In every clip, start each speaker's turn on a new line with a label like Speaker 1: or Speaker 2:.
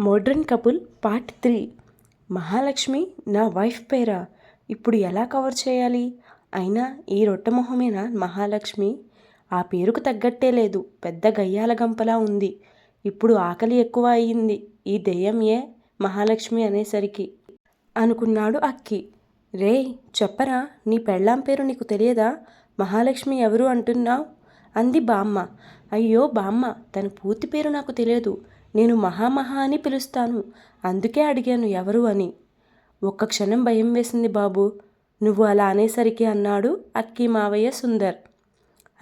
Speaker 1: Modern couple part three. Mahalakshmi నా wife పేరా? ఇప్పుడు ఎలా కవర్ చేయాలి? అయినా ఈ రొట్టె మొహమేనా మహాలక్ష్మి? ఆ పేరుకు తగ్గట్టే లేదు. పెద్ద గయ్యాల గంపలా ఉంది. ఇప్పుడు ఆకలి ఎక్కువ అయ్యింది. ఈ దెయ్యం ఏ మహాలక్ష్మి అనేసరికి? అనుకున్నాడు అక్కి. రేయ్ చెప్పరా? నీ పెళ్ళాం పేరు నీకు తెలియదా? మహాలక్ష్మి ఎవరు అంటున్నావు? అంది బామ్మ. అయ్యో బామ్మ తన పూర్తి పేరు నాకు తెలియదు. నేను మహామహా అని పిలుస్తాను. అందుకే అడిగాను ఎవరు అని. ఒక్క క్షణం భయం వేసింది బాబు. నువ్వు అలా అనేసరికి అన్నాడు అక్కి మావయ్య సుందర్.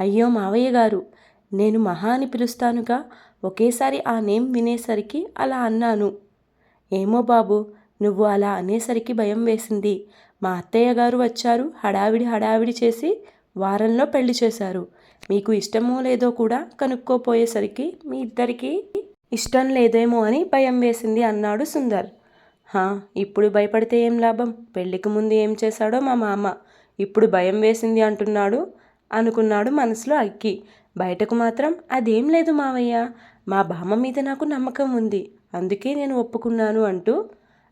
Speaker 1: అయ్యో మావయ్య గారు నేను మహా అని పిలుస్తానుగా. ఒకేసారి ఆ నేమ్ వినేసరికి అలా అన్నాను. ఏమో బాబు నువ్వు అలా అనేసరికి భయం వేసింది. మా అత్తయ్య గారు వచ్చారు హడావిడి హడావిడి చేసి వారంలో పెళ్ళి చేశారు. మీకు ఇష్టమో లేదో కూడా కనుక్కోపోయేసరికి మీ ఇద్దరికీ ఇష్టం లేదేమో అని భయం వేసింది అన్నాడు సుందర్. హా ఇప్పుడు భయపడితే ఏం లాభం? పెళ్ళికి ముందు ఏం చేశాడో మా మామ. ఇప్పుడు భయం వేసింది అంటున్నాడు అనుకున్నాడు మనసులో అక్కి. బయటకు మాత్రం అదేం లేదు మావయ్య. మా బామ్మ మీద నాకు నమ్మకం ఉంది. అందుకే నేను ఒప్పుకున్నాను అంటూ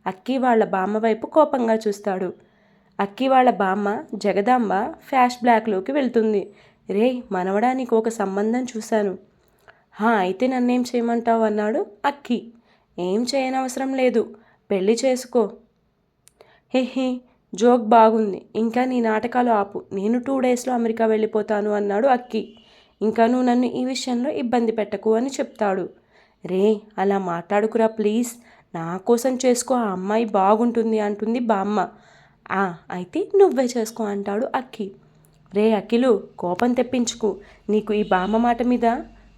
Speaker 1: అక్కి వాళ్ళ బామ్మ వైపు కోపంగా చూస్తాడు. అక్కి వాళ్ళ బామ్మ జగదాంబ ఫ్యాష్ బ్లాక్లోకి వెళ్తుంది. రే మనవడానికి ఒక సంబంధం చూశాను. హా అయితే నన్నేం చేయమంటావు అన్నాడు అక్కి. ఏం చేయనవసరం లేదు. పెళ్ళి చేసుకో. హెహే జోక్ బాగుంది. ఇంకా నీ నాటకాలు ఆపు. నేను టూ డేస్లో అమెరికా వెళ్ళిపోతాను అన్నాడు అక్కి. ఇంకా నువ్వు నన్ను ఈ విషయంలో ఇబ్బంది పెట్టకు అని చెప్తాడు. రే అలా మాట్లాడుకురా ప్లీజ్. నా కోసం చేసుకో ఆ అమ్మాయి బాగుంటుంది అంటుంది బామ్మ. ఆ అయితే నువ్వే చేసుకో అంటాడు అక్కి. రే అఖిలు కోపం తెప్పించుకు. నీకు ఈ బామ్మ మాట మీద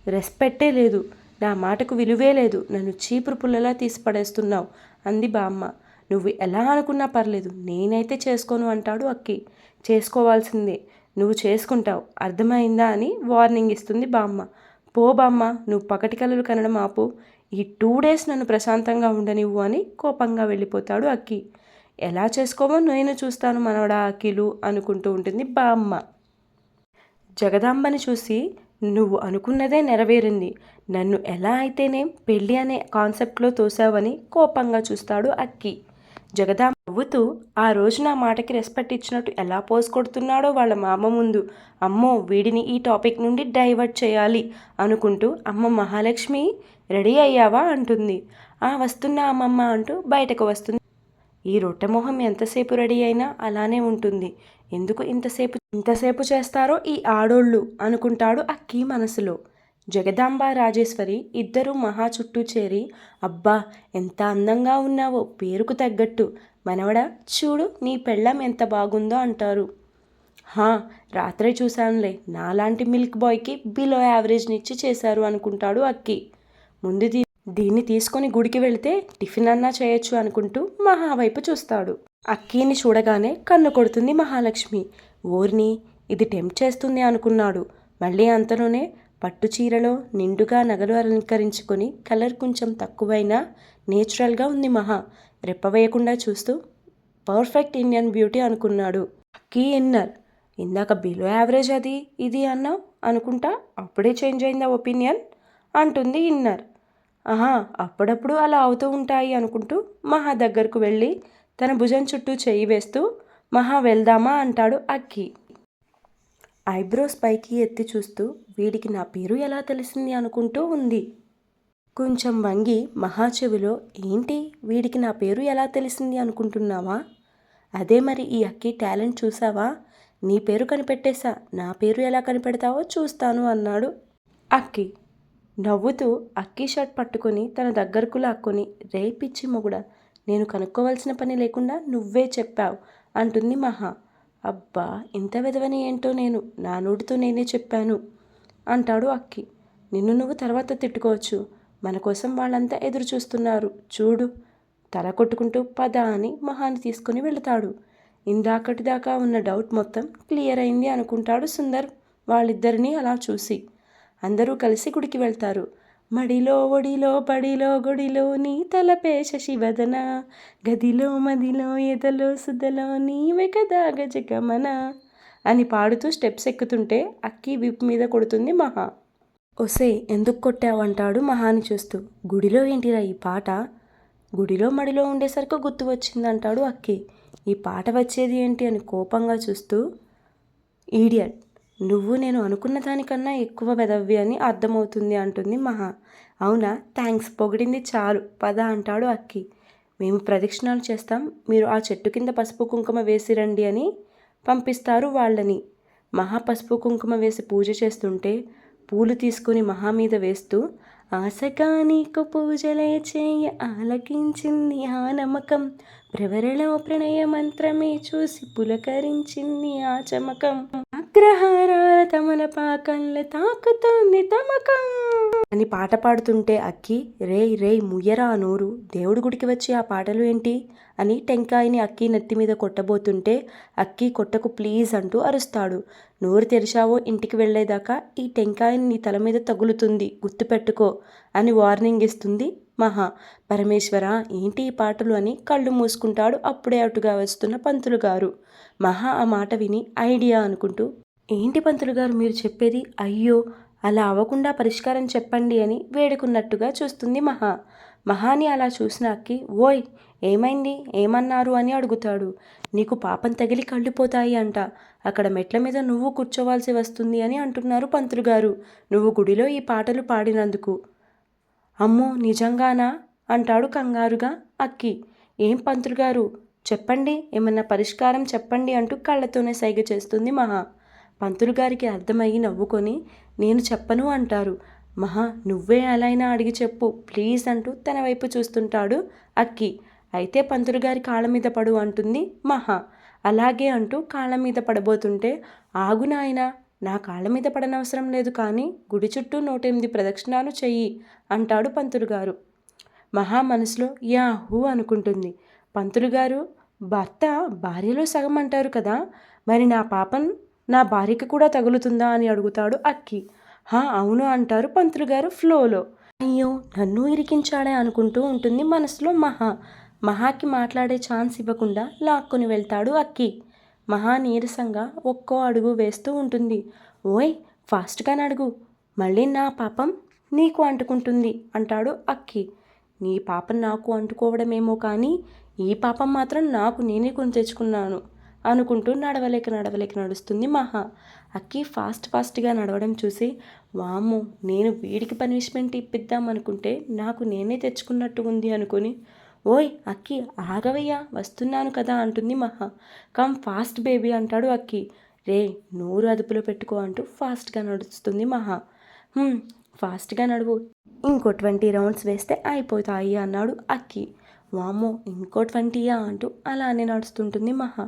Speaker 1: రెస్పెక్టే లేదు. నా మాటకు విలువే లేదు. నన్ను చీపురు పుల్లలా తీసి పడేస్తున్నావు. అంది బామ్మ. నువ్వు ఎలా అనుకున్నా పర్లేదు. నేనైతే చేసుకోను అంటాడు అక్కి. చేసుకోవాల్సిందే. నువ్వు చేసుకుంటావు. అర్థమైందా అని వార్నింగ్ ఇస్తుంది బామ్మ. పో బామ్మ. నువ్వు పకటి కలలు కనడం ఆపు. ఈ టూ డేస్ నన్ను ప్రశాంతంగా ఉండనివ్వు అని కోపంగా వెళ్ళిపోతాడు అక్కి. ఎలా చేసుకోవో నేను చూస్తాను మనవడా అఖిలు అనుకుంటూ ఉంటుంది బామ్మ. జగదాంబని చూసి నువ్వు అనుకున్నదే నెరవేరింది. నన్ను ఎలా అయితేనే పెళ్ళి అనే కాన్సెప్ట్లో తోసావని కోపంగా చూస్తాడు అక్కి. జగదాంబ నవ్వుతూ ఆ రోజు నా మాటకి రెస్పెక్ట్ ఇచ్చినట్టు ఎలా పోస్ కొడుతున్నాడో వాళ్ళ మామ ముందు. అమ్మో వీడిని ఈ టాపిక్ నుండి డైవర్ట్ చేయాలి అనుకుంటూ అమ్మ మహాలక్ష్మి రెడీ అయ్యావా? అంటుంది. ఆ వస్తున్నా అమ్మమ్మ అంటూ బయటకు వస్తుంది. ఈ రొట్టె మొహం ఎంతసేపు రెడీ అయినా అలానే ఉంటుంది. ఎందుకు ఇంతసేపు ఇంతసేపు చేస్తారో ఈ ఆడోళ్ళు అనుకుంటాడు అక్కీ మనసులో. జగదాంబ రాజేశ్వరి ఇద్దరూ మహా చుట్టూ చేరి అబ్బా ఎంత అందంగా ఉన్నావో పేరుకు తగ్గట్టు. మనవడా చూడు నీ పెళ్ళం ఎంత బాగుందో అంటారు. హా రాత్రే చూశానులే నాలాంటి మిల్క్ బాయ్కి బిలో యావరేజ్నిచ్చి చేశారు అనుకుంటాడు అక్కి. ముందు దీ దీన్ని తీసుకొని గుడికి వెళితే టిఫిన్ అన్నా చేయొచ్చు అనుకుంటూ మహా వైపు చూస్తాడు. అక్కీని చూడగానే కన్ను కొడుతుంది మహాలక్ష్మి. ఓర్ని ఇది టెంప్ట్ చేస్తుంది అనుకున్నాడు. మళ్ళీ అంతలోనే పట్టు చీరలో నిండుగా నగలు అలంకరించుకొని కలర్ కొంచెం తక్కువైనా నేచురల్గా ఉంది మహా. రెప్పవేయకుండా చూస్తూ పర్ఫెక్ట్ ఇండియన్ బ్యూటీ అనుకున్నాడు. కీ ఇన్నర్. ఇందాక బిలో యావరేజ్ అది ఇది అన్నావు అనుకుంటా అప్పుడే చేంజ్ అయిందా ఒపీనియన్? అంటుంది ఇన్నర్. ఆహా అప్పుడప్పుడు అలా అవుతూ ఉంటాయి అనుకుంటూ మహా దగ్గరకు వెళ్ళి తన భుజం చుట్టూ చేయి వేస్తూ మహా వెళ్దామా? అంటాడు అక్కి. ఐబ్రోస్ పైకి ఎత్తి చూస్తూ వీడికి నా పేరు ఎలా తెలిసింది? అనుకుంటూ ఉంది. కొంచెం వంగి మహా చెవిలో ఏంటి? వీడికి నా పేరు ఎలా తెలిసింది? అనుకుంటున్నావా? అదే మరి ఈ అక్కి టాలెంట్ చూసావా? నీ పేరు కనిపెట్టేశా. నా పేరు ఎలా కనిపెడతావో చూస్తాను అన్నాడు అక్కి. నవ్వుతూ అక్కి షర్ట్ పట్టుకొని తన దగ్గరకు లాక్కొని రేపిచ్చి మొగుడ నేను కనుక్కోవాల్సిన పని లేకుండా నువ్వే చెప్పావు అంటుంది మహా. అబ్బా ఇంత విధవని ఏంటో నేను నా నోటితో నేనే చెప్పాను అంటాడు అక్కి. నిన్ను నువ్వు తర్వాత తిట్టుకోవచ్చు. మన కోసం వాళ్ళంతా ఎదురు చూస్తున్నారు చూడు తల కొట్టుకుంటూ పద అని మహాని తీసుకుని వెళతాడు. ఇందాకటిదాకా ఉన్న డౌట్ మొత్తం క్లియర్ అయింది అనుకుంటాడు సుందర్. వాళ్ళిద్దరినీ అలా చూసి అందరూ కలిసి గుడికి వెళ్తారు. మడిలో ఒడిలో బడిలో గుడిలో నీ తలపే శశివదన. గదిలో మదిలో ఎదలో సుదలో నీవే కదా గజగమన అని పాడుతూ స్టెప్స్ ఎక్కుతుంటే అక్కి విప్ మీద కొడుతుంది మహా. ఒసే ఎందుకు కొట్టావంటాడు మహాని చూస్తూ. గుడిలో ఏంటిరా ఈ పాట? గుడిలో మడిలో ఉండేసరికి గుర్తు వచ్చిందంటాడు అక్కి. ఈ పాట వచ్చేది ఏంటి అని కోపంగా చూస్తూ. ఈడియట్ నువ్వు నేను అనుకున్న దానికన్నా ఎక్కువ పెదవి అని అర్థమవుతుంది అంటుంది మహా. అవునా? థ్యాంక్స్ పొగిడింది చాలు. పద అంటాడు అక్కి. మేము ప్రదక్షిణాలు చేస్తాం. మీరు ఆ చెట్టు కింద పసుపు కుంకుమ వేసి రండి అని పంపిస్తారు వాళ్ళని. మహా పసుపు కుంకుమ వేసి పూజ చేస్తుంటే పూలు తీసుకుని మహా మీద వేస్తూ ఆశగా నీకు పూజలే చేయ ఆలకించింది ఆ నమ్మకం. ప్రవరలో ప్రణయ మంత్రమే చూసి పులకరించింది ఆ చమకం. అగ్రహారాల తమల పాకంల తాకుతోంది తమకం. అని పాట పాడుతుంటే అక్కి రేయ్ రే ముయ్యరా నోరు దేవుడి గుడికి వచ్చి ఆ పాటలు ఏంటి? అని టెంకాయని అక్కి నెత్తి మీద కొట్టబోతుంటే అక్కి కొట్టకు ప్లీజ్ అంటూ అరుస్తాడు. నోరు తెరిచావో ఇంటికి వెళ్ళేదాకా ఈ టెంకాయని నీ తల మీద తగులుతుంది గుర్తుపెట్టుకో అని వార్నింగ్ ఇస్తుంది మహా. పరమేశ్వర ఏంటి ఈ పాటలు అని కళ్ళు మూసుకుంటాడు అప్పుడే అటుగా వస్తున్న పంతులు గారు. మహా ఆ మాట విని ఐడియా అనుకుంటూ ఏంటి పంతులు గారు మీరు చెప్పేది? అయ్యో అలా అవ్వకుండా పరిష్కారం చెప్పండి అని వేడుకున్నట్టుగా చూస్తుంది మహా. మహాని అలా చూసిన అక్కి ఓయ్ ఏమైంది? ఏమన్నారు అని అడుగుతాడు. నీకు పాపం తగిలి కళ్ళిపోతాయి అంట. అక్కడ మెట్ల మీద నువ్వు కూర్చోవాల్సి వస్తుంది అని అంటున్నారు పంతులు గారు. నువ్వు గుడిలో ఈ పాటలు పాడినందుకు. అమ్మో నిజంగానా? అంటాడు కంగారుగా అక్కి. ఏం పంతులు గారు? చెప్పండి ఏమన్నా పరిష్కారం చెప్పండి అంటూ కళ్ళతోనే సైగ చేస్తుంది మహా. పంతులు గారికి అర్థమయ్యి నవ్వుకొని నేను చెప్పను అంటారు. మహా నువ్వే ఎలా అయినా అడిగి చెప్పు. ప్లీజ్ అంటూ తన వైపు చూస్తుంటాడు అక్కి. అయితే పంతులు గారి కాళ్ళ మీద పడు అంటుంది మహా. అలాగే అంటూ కాళ్ళ మీద పడబోతుంటే ఆగు నాయన నా కాళ్ళ మీద పడనవసరం లేదు కానీ గుడి చుట్టూ నూటెనిమిది ప్రదక్షిణాలు చెయ్యి అంటాడు పంతులు గారు. మహా మనసులో యాహూ అనుకుంటుంది. పంతులు గారు భర్త భార్యలో సగం అంటారు కదా మరి నా పాపం నా భార్యకి కూడా తగులుతుందా అని అడుగుతాడు అక్కి. హా అవును అంటారు పంతులు గారు ఫ్లోలో. అయ్యో నన్ను ఇరికించాడే అనుకుంటూ ఉంటుంది మనసులో మహా. మహాకి మాట్లాడే ఛాన్స్ ఇవ్వకుండా లాక్కొని వెళ్తాడు అక్కి. మహా నీరసంగా ఒక్కో అడుగు వేస్తూ ఉంటుంది. ఓయ్ ఫాస్ట్గా నడుగు. మళ్ళీ నా పాపం నీకు అంటుకుంటుంది అంటాడు అక్కి. నీ పాపం నాకు అంటుకోవడమేమో కానీ ఈ పాపం మాత్రం నాకు నేనే కొని తెచ్చుకున్నాను. అనుకుంటూ నడవలేక నడవలేక నడుస్తుంది మహా. అక్కి ఫాస్ట్ ఫాస్ట్గా నడవడం చూసి వాము నేను వీడికి పనిష్మెంట్ ఇప్పిద్దాం అనుకుంటే నాకు నేనే తెచ్చుకున్నట్టు ఉంది అనుకుని ఓయ్ అక్కి ఆగవయ్యా వస్తున్నాను కదా అంటుంది మహా. కమ్ ఫాస్ట్ బేబీ అంటాడు అక్కి. రే నోరు అదుపులో పెట్టుకో అంటూ ఫాస్ట్గా నడుస్తుంది మహా. ఫాస్ట్గా నడువు. ఇంకో ట్వంటీ రౌండ్స్ వేస్తే అయిపోతాయి అన్నాడు అక్కి. వామ్మో ఇంకో ట్వంటీయా అంటూ అలానే నడుస్తుంటుంది మహా.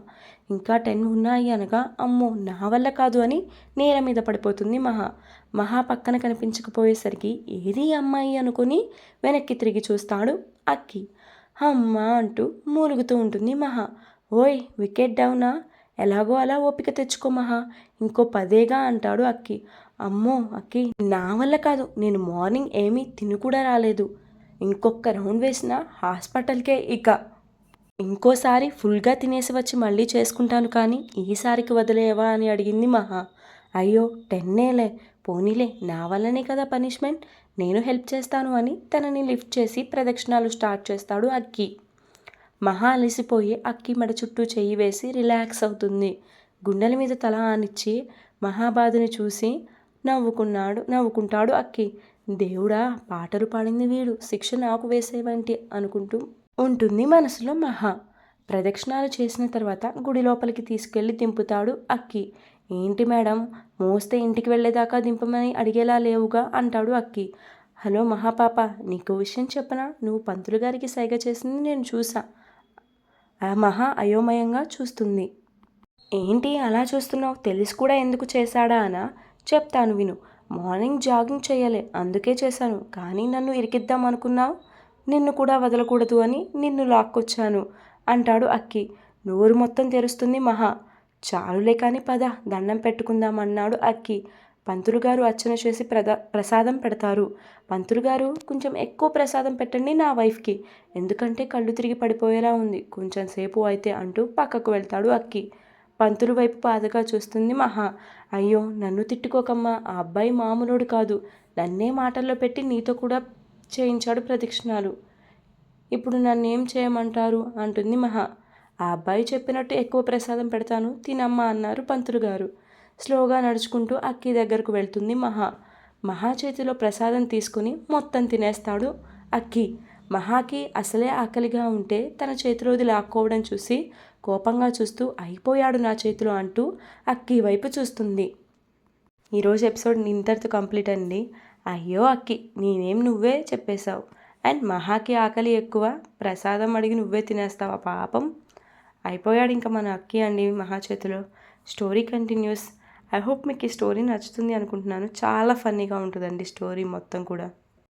Speaker 1: ఇంకా టెన్ ఉన్నాయి అనగా అమ్మో నా వల్ల కాదు అని నేల మీద పడిపోతుంది మహా. మహా పక్కన కనిపించకపోయేసరికి ఏది అమ్మాయి అనుకుని వెనక్కి తిరిగి చూస్తాడు అక్కి. అమ్మ అంటూ మూలుగుతూ ఉంటుంది మహా. ఓయ్ వికెట్ డౌనా? ఎలాగో అలా ఓపిక తెచ్చుకో మహా. ఇంకో పదేగా అంటాడు అక్కి. అమ్మో అక్కి నా వల్ల కాదు. నేను మార్నింగ్ ఏమీ తిని కూడా రాలేదు. ఇంకొక రౌండ్ వేసిన హాస్పిటల్కే ఇక. ఇంకోసారి ఫుల్గా తినేసి వచ్చి మళ్ళీ చేసుకుంటాను కానీ ఈసారికి వదిలేవా అని అడిగింది మహా. అయ్యో టెన్నేలే. పోనీలే నా వల్లనే కదా పనిష్మెంట్. నేను హెల్ప్ చేస్తాను అని తనని లిఫ్ట్ చేసి ప్రదక్షిణాలు స్టార్ట్ చేస్తాడు అక్కి. మహా అలసిపోయి అక్కి మెడ చుట్టూ చెయ్యి వేసి రిలాక్స్ అవుతుంది. గుండెల మీద తల ఆనిచ్చి మహాబాధుని చూసి నవ్వుకున్నాడు నవ్వుకుంటాడు అక్కి. దేవుడా పాటలు పాడింది వీడు శిక్ష నాకు వేసేవంటి అనుకుంటూ ఉంటుంది మనసులో మహా. ప్రదక్షిణాలు చేసిన తర్వాత గుడి లోపలికి తీసుకెళ్ళి దింపుతాడు అక్కి. ఏంటి మేడం మోస్తే ఇంటికి వెళ్ళేదాకా దింపమని అడిగేలా లేవుగా అంటాడు అక్కి. హలో మహాపాప నీకు విషయం చెప్పనా? నువ్వు పంతులు గారికి సైగ చేసింది నేను చూసా. ఆ మహా అయోమయంగా చూస్తుంది. ఏంటి అలా చూస్తున్నావు? తెలిసి కూడా ఎందుకు చేశాడా అనా? చెప్తాను విను. మార్నింగ్ జాగింగ్ చేయాలి అందుకే చేశాను. కానీ నన్ను ఇరికిద్దాం అనుకున్నావు నిన్ను కూడా వదలకూడదు అని నిన్ను లాక్కొచ్చాను అంటాడు అక్కి. నోరు మొత్తం తెరుస్తుంది మహా. చాలులే కానీ పద దండం పెట్టుకుందాం అన్నాడు అక్కి. పంతులు గారు అర్చన చేసి ప్రదా ప్రసాదం పెడతారు. పంతులు గారు కొంచెం ఎక్కువ ప్రసాదం పెట్టండి నా వైఫ్కి. ఎందుకంటే కళ్ళు తిరిగి పడిపోయేలా ఉంది. కొంచెం సేపు అయితే అంటూ పక్కకు వెళ్తాడు అక్కి. పంతులు వైపు బాధగా చూస్తుంది మహా. అయ్యో నన్ను తిట్టుకోకమ్మా. ఆ అబ్బాయి మామూలుడు కాదు. నన్నే మాటల్లో పెట్టి నీతో కూడా చేయించాడు ప్రదక్షిణాలు. ఇప్పుడు నన్నేం చేయమంటారు? అంటుంది మహా. ఆ అబ్బాయి చెప్పినట్టు ఎక్కువ ప్రసాదం పెడతాను. తినమ్మా అన్నారు పంతులు గారు. స్లోగా నడుచుకుంటూ అక్కి దగ్గరకు వెళ్తుంది మహా. మహా చేతిలో ప్రసాదం తీసుకుని మొత్తం తినేస్తాడు అక్కి. మహాకి అసలే ఆకలిగా ఉంటే తన చేతిలోది లాక్కోవడం చూసి కోపంగా చూస్తూ అయిపోయాడు నా చేతిలో అంటూ అక్కి వైపు చూస్తుంది. ఈరోజు ఎపిసోడ్ ఇంతటితో కంప్లీట్ అండి. అయ్యో అక్కి నేనేం నువ్వే చెప్పేశావు. అండ్ మహాకి ఆకలి ఎక్కువ ప్రసాదం అడిగి నువ్వే తినేస్తావా పాపం? అయిపోయాడు ఇంకా మన అక్కి అండి మహా చేతిలో. Story continuous. ఐ హోప్ మీకు ఈ స్టోరీ నచ్చుతుంది అనుకుంటున్నాను. చాలా ఫన్నీగా ఉంటుందండి స్టోరీ మొత్తం కూడా.